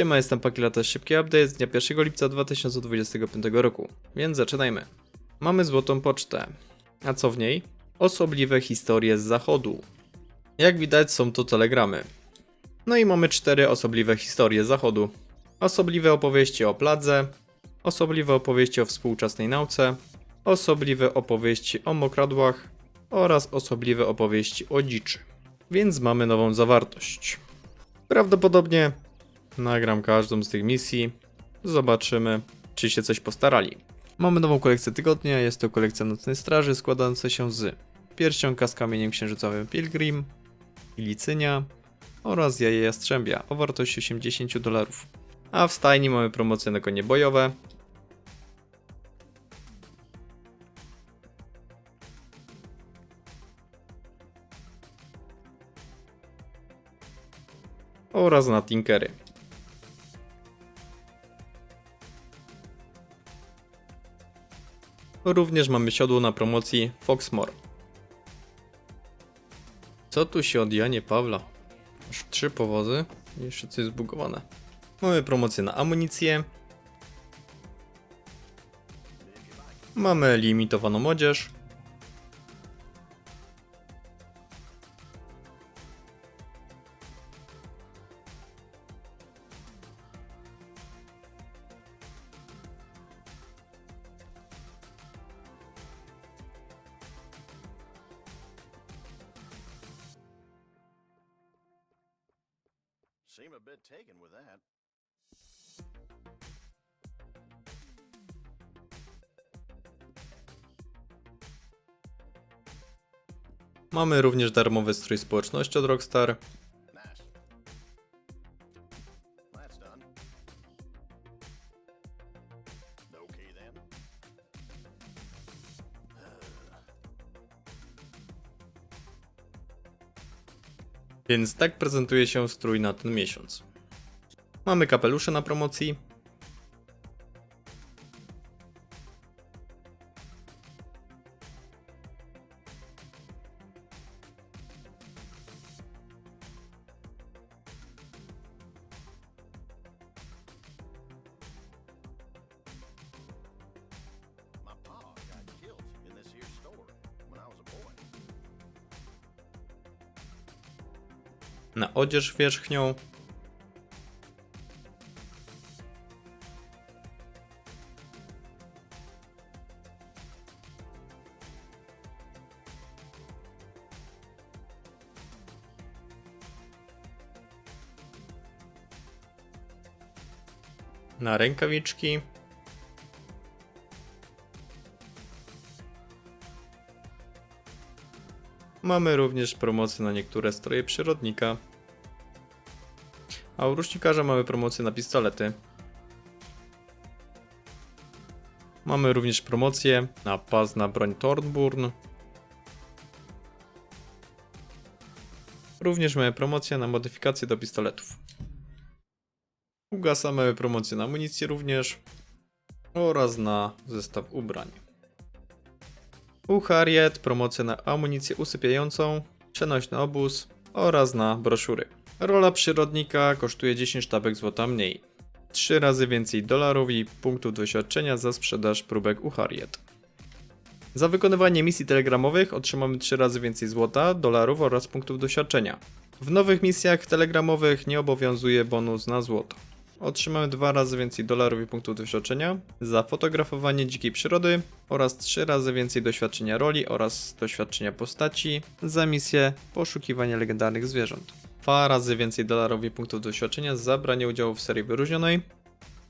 Siema, jestem Pakila, to jest szybki update z dnia 1 lipca 2025 roku, więc zaczynajmy. Mamy złotą pocztę. A co w niej? Osobliwe historie z zachodu. Jak widać są to telegramy. No i mamy cztery osobliwe historie z zachodu. Osobliwe opowieści o pladze, osobliwe opowieści o współczesnej nauce, osobliwe opowieści o mokradłach oraz osobliwe opowieści o dziczy. Więc mamy nową zawartość. Prawdopodobnie nagram każdą z tych misji. Zobaczymy, czy się coś postarali. Mamy nową kolekcję tygodnia. Jest to kolekcja Nocnej Straży składająca się z pierścionka z kamieniem księżycowym Pilgrim, Licynia oraz jaje jastrzębia o wartości 80 dolarów. A w stajni mamy promocję na konie bojowe. oraz na Tinkery. Również mamy siodło na promocji Foxmore. Co tu się od Janie Pawla? Aż trzy powozy jeszcze coś zbugowane. Mamy promocję na amunicję. Mamy limitowaną odzież. Seem a bit taken with that. Mamy również darmowy strój społeczności od Rockstar. Więc tak prezentuje się strój na ten miesiąc. Mamy kapelusze na promocji. Na odzież wierzchnią. Na rękawiczki. Mamy również promocję na niektóre stroje przyrodnika. A u rusznikarza mamy promocję na pistolety. Mamy również promocję na pas na broń Thornburn. Również mamy promocję na modyfikację do pistoletów. U Gasa mamy promocję na amunicję również oraz na zestaw ubrań. U Harriet promocję na amunicję usypiającą, przenośny obóz oraz na broszury. Rola przyrodnika kosztuje 10 sztabek złota mniej. 3 razy więcej dolarów i punktów doświadczenia za sprzedaż próbek u Harriet. Za wykonywanie misji telegramowych otrzymamy 3 razy więcej złota, dolarów oraz punktów doświadczenia. W nowych misjach telegramowych nie obowiązuje bonus na złoto. Otrzymamy 2 razy więcej dolarów i punktów doświadczenia za fotografowanie dzikiej przyrody oraz 3 razy więcej doświadczenia roli oraz doświadczenia postaci za misję poszukiwania legendarnych zwierząt. 2 razy więcej dolarów i punktów doświadczenia za branie udziału w serii wyróżnionej.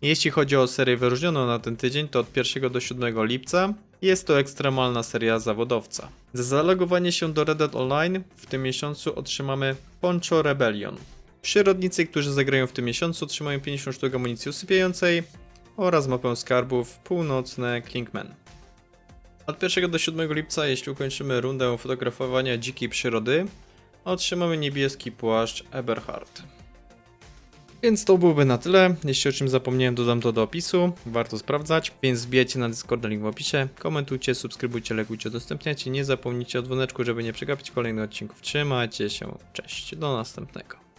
Jeśli chodzi o serię wyróżnioną na ten tydzień, to od 1 do 7 lipca jest to ekstremalna seria zawodowca. Za zalogowanie się do Red Dead Online w tym miesiącu otrzymamy Poncho Rebellion. Przyrodnicy, którzy zagrają w tym miesiącu, otrzymają 50 sztuk amunicji usypiającej oraz mapę skarbów Północne Klinkman. Od 1 do 7 lipca, jeśli ukończymy rundę fotografowania dzikiej przyrody, otrzymamy niebieski płaszcz Eberhard. Więc to byłoby na tyle. Jeśli o czym zapomniałem, dodam to do opisu. Warto sprawdzać, więc wbijajcie na Discord, link w opisie. Komentujcie, subskrybujcie, lajkujcie, udostępniajcie. Nie zapomnijcie o dzwoneczku, żeby nie przegapić kolejnych odcinków. Trzymajcie się. Cześć. Do następnego.